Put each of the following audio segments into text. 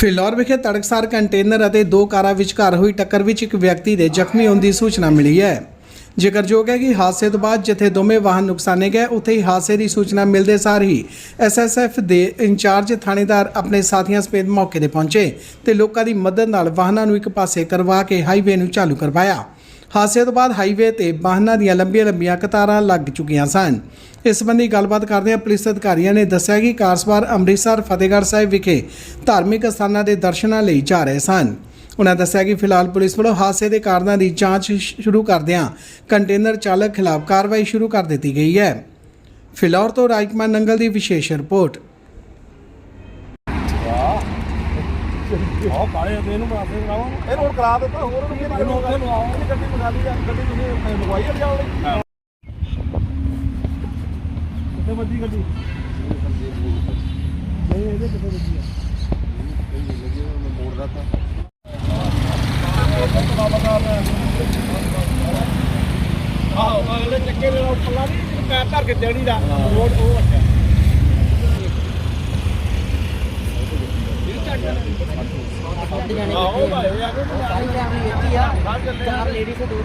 ਫਿਲੌਰ ਵਿਖੇ ਤੜਕਸਾਰ ਕੰਟੇਨਰ ਅਤੇ ਦੋ ਕਾਰਾਂ ਵਿਚਕਾਰ ਹੋਈ ਟੱਕਰ ਵਿੱਚ ਇੱਕ ਵਿਅਕਤੀ ਦੇ ਜ਼ਖਮੀ ਹੋਣ ਦੀ ਸੂਚਨਾ ਮਿਲੀ ਹੈ। ਜ਼ਿਕਰਯੋਗ ਹੈ ਕਿ ਹਾਦਸੇ ਤੋਂ ਬਾਅਦ ਜਿੱਥੇ ਦੋਵੇਂ ਵਾਹਨ ਨੁਕਸਾਨੇ ਗਏ, ਉੱਥੇ ਹੀ ਹਾਦਸੇ ਦੀ ਸੂਚਨਾ ਮਿਲਦੇ ਸਾਰ ਹੀ ਐਸਐਸਐਫ ਦੇ ਇੰਚਾਰਜ ਥਾਣੇਦਾਰ ਆਪਣੇ ਸਾਥੀਆਂ ਸਮੇਤ ਮੌਕੇ ਤੇ ਪਹੁੰਚੇ ਤੇ ਲੋਕਾਂ ਦੀ ਮਦਦ ਨਾਲ ਵਾਹਨਾਂ ਨੂੰ ਇੱਕ ਪਾਸੇ ਕਰਵਾ ਕੇ ਹਾਈਵੇ ਨੂੰ ਚਾਲੂ ਕਰਵਾਇਆ। ਹਾਦਸੇ ਤੋਂ ਬਾਅਦ ਹਾਈਵੇ ਤੇ ਵਾਹਨਾਂ ਦੀਆਂ ਲੰਬੀਆਂ-ਲੰਬੀਆਂ ਕਤਾਰਾਂ ਲੱਗ ਚੁੱਕੀਆਂ ਸਨ। ਇਸ ਸੰਬੰਧੀ ਗੱਲਬਾਤ ਕਰਦਿਆਂ ਪੁਲਿਸ ਅਧਿਕਾਰੀਆਂ ਨੇ ਦੱਸਿਆ ਕਿ ਕਾਰ ਸਵਾਰ ਅੰਮ੍ਰਿਤਸਰ ਫਤਿਹਗੜ੍ਹ ਸਾਹਿਬ ਵਿਖੇ ਧਾਰਮਿਕ ਸਥਾਨਾਂ ਦੇ ਦਰਸ਼ਨਾਂ ਲਈ ਜਾ ਰਹੇ ਸਨ। ਉਨ੍ਹਾਂ ਦੱਸਿਆ ਕਿ ਫਿਲਹਾਲ ਪੁਲਿਸ ਵੱਲੋਂ ਹਾਦਸੇ ਦੇ ਕਾਰਨਾਂ ਦੀ ਜਾਂਚ ਸ਼ੁਰੂ ਕਰਦਿਆਂ ਕੰਟੇਨਰ ਚਾਲਕ ਖਿਲਾਫ ਕਾਰਵਾਈ ਸ਼ੁਰੂ ਕਰ ਦਿੱਤੀ ਗਈ ਹੈ। ਫਿਲੌਰ ਤੋਂ ਰਾਜਕੁਮਾਰ ਨੰਗਲ ਦੀ ਵਿਸ਼ੇਸ਼ ਰਿਪੋਰਟ। ਆਹ ਕਾਲੇ ਤੇ ਇਹਨੂੰ ਬਣਾ ਕੇ ਬਣਾਵਾਂ ਇਹਨੂੰ ਹੁਣ ਕਰਾ ਦਿੱਤਾ ਹੋਰ ਵੀ ਇਹਨੂੰ ਉੱਥੇ ਲਵਾਓ। ਗੱਡੀ ਮੰਗਾ ਲਈ ਆ ਗੱਡੀ ਤੁਸੀਂ ਲਗਵਾਈ ਆ ਜਾਓ ਕਿੱਥੇ ਵੱਜੀ ਗੱਡੀ? ਨਹੀਂ ਇਹਦੇ ਕਿੱਥੇ ਵੱਜੀ ਆ? ਮੋੜ ਦਾ ਤਾਂ ਆਹੋ ਅਗਲੇ ਚੱਕੇ ਦੇ ਨਾਲ ਪੱਲਾ ਨਹੀਂ ਪੈਰ ਧਰ ਕੇ ਦੇਣੀ ਦਾ। ਰੋਡ ਉਹ ਵੱਟਿਆ ਆਹੋ ਭਾਈ ਆ ਸਾਰੀ ਫੈਮਿਲੀ ਇੱਥੇ ਆ ਚਾਰ ਲੇਡੀ ਤੇ ਦੋ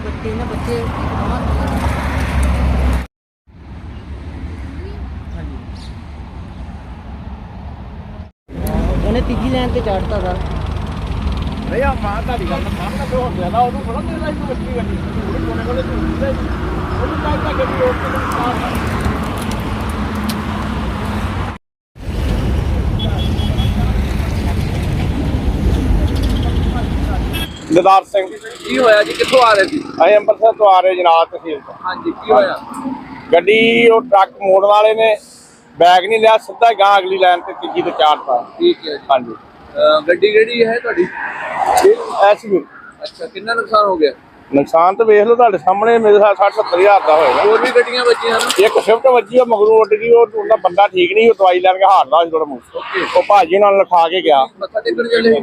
ਉਹਨੇ ਤੀਜੀ ਲਾਈਨ ਤੇ ਚੜਤਾ ਸਰ ਨਹੀਂ ਆ ਮਾਂ ਦਾ ਗੱਲ ਸਾਹਮਣੇ ਤੋਂ ਹੋ ਗਿਆ ਨਾ, ਉਹਨੂੰ ਥੋੜਾ ਦੇਰ ਲਾਈ ਬੱਚੀ ਗੱਡੀ ਉਹਨੂੰ ਕੋਨੇ ਕੋਲੇ ਉਹਨੂੰ ਕਹਿੰਦਾ ਗੱਡੀ ਰੋਡ ਤੇ ਗਦਾਰ ਸਿੰਘ। ਕੀ ਹੋਇਆ ਜੀ? ਕਿੱਥੋਂ ਆ ਰਹੇ ਸੀ? ਅਸੀਂ ਅੰਮ੍ਰਿਤਸਰ ਤੋਂ ਆ ਰਹੇ ਜਨਾਬ ਤਹਿਸੀਲ ਤੋਂ। ਹਾਂਜੀ ਕੀ ਹੋਇਆ? ਗੱਡੀ ਉਹ ਟਰੱਕ ਮੋੜਨ ਵਾਲੇ ਨੇ ਬੈਗ ਨਹੀਂ ਲਿਆ ਸਿੱਧਾ ਗਾਂ ਅਗਲੀ ਲਾਈਨ ਤੇ ਤੀਜੀ ਤੇ ਚਾੜਤਾ ਠੀਕ ਹੈ ਹਾਂਜੀ। ਗੱਡੀ ਕਿਹੜੀ ਹੈ ਤੁਹਾਡੀ? ਐਸਯੂ। ਅੱਛਾ ਕਿੰਨਾ ਨੁਕਸਾਨ ਹੋ ਗਿਆ? ਨੁਕਸਾਨ ਤਾਂ ਵੇਖ ਲਓ ਤੁਹਾਡੇ ਸਾਹਮਣੇ ਮੇਰੇ ਸਾਹ 60 70 ਹਜ਼ਾਰ ਦਾ ਹੋਏਗਾ। ਹੋਰ ਵੀ ਗੱਡੀਆਂ ਵੱਜੀਆਂ ਹਨ ਇੱਕ ਸ਼ਿਫਟ ਵੱਜੀ ਉਹ ਮਗਰੋਂ ਉੱਡ ਗਈ ਉਹ ਉਹਦਾ ਬੰਦਾ ਠੀਕ ਨਹੀਂ ਉਹ ਦਵਾਈ ਲੈਣ ਕੇ ਹਾਰਦਾ ਸੀ ਥੋੜਾ ਮੂੰਹ ਉਹ ਭਾਜੀ ਨਾਲ ਲਿਖਾ ਕੇ ਗਿਆ।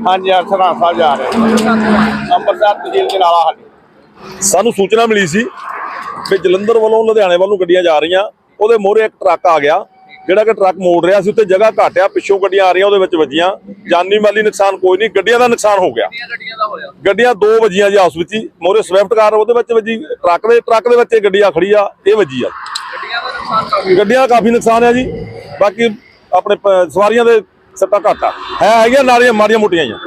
ਹਾਂਜੀ ਅਰਸਰਾਂ ਸਾਹਿਬ ਜਾ ਰਹੇ ਅੰਮ੍ਰਿਤਸਰ। ਤਹਿਸੀਲ ਦੇ ਨਾਲਾ ਸਾਡੀ ਸਾਨੂੰ ਸੂਚਨਾ ਮਿਲੀ ਸੀ ਕਿ ਜਲੰਧਰ ਵੱਲੋਂ ਲੁਧਿਆਣੇ ਵੱਲ ਗੱਡੀਆਂ ਜਾ ਰਹੀਆਂ ਉਹਦੇ ਮੋਹਰੇ ਇੱਕ ਟਰੱਕ ਆ ਗਿਆ। ਜਿਹੜਾ ਕਿ ਟਰੱਕ ਮੋੜ ਰਿਹਾ ਸੀ ਉੱਤੇ ਜਗ੍ਹਾ ਘਾਟਿਆ ਪਿੱਛੋਂ ਗੱਡੀਆਂ ਆ ਰਹੀਆਂ ਉਹਦੇ ਵਿੱਚ ਵੱਜੀਆਂ। ਜਾਨੀ ਮਾਲੀ ਨੁਕਸਾਨ ਕੋਈ ਨਹੀਂ ਗੱਡੀਆਂ ਦਾ ਨੁਕਸਾਨ ਹੋ ਗਿਆ। ਗੱਡੀਆਂ ਦਾ ਵੱਜੀਆਂ ਜੀ ਆਪਸ ਵਿੱਚ ਹੀ। ਮੋਹਰੇ ਸਵਿਫਟ ਕਾਰ ਉਹਦੇ ਵਿੱਚ ਵੱਜੀ ਟਰੱਕ ਦੇ ਟਰੱਕ ਦੇ ਵਿੱਚ ਇਹ ਗੱਡੀ ਆ ਖੜੀ ਆ ਇਹ ਵੱਜੀ ਆ। ਗੱਡੀਆਂ ਦਾ ਨੁਕਸਾਨ ਕਾਫੀ ਗੱਡੀਆਂ ਦਾ ਕਾਫੀ ਨੁਕਸਾਨ ਹੈ ਜੀ। ਬਾਕੀ ਆਪਣੇ ਸਵਾਰੀਆਂ ਦੇ ਸੱਟਾਂ ਘੱਟ ਆ। ਹੈ ਹੈਗੀਆਂ ਨਾਲੀਆਂ ਮਾੜੀਆਂ ਮੋਟੀਆਂ ਆ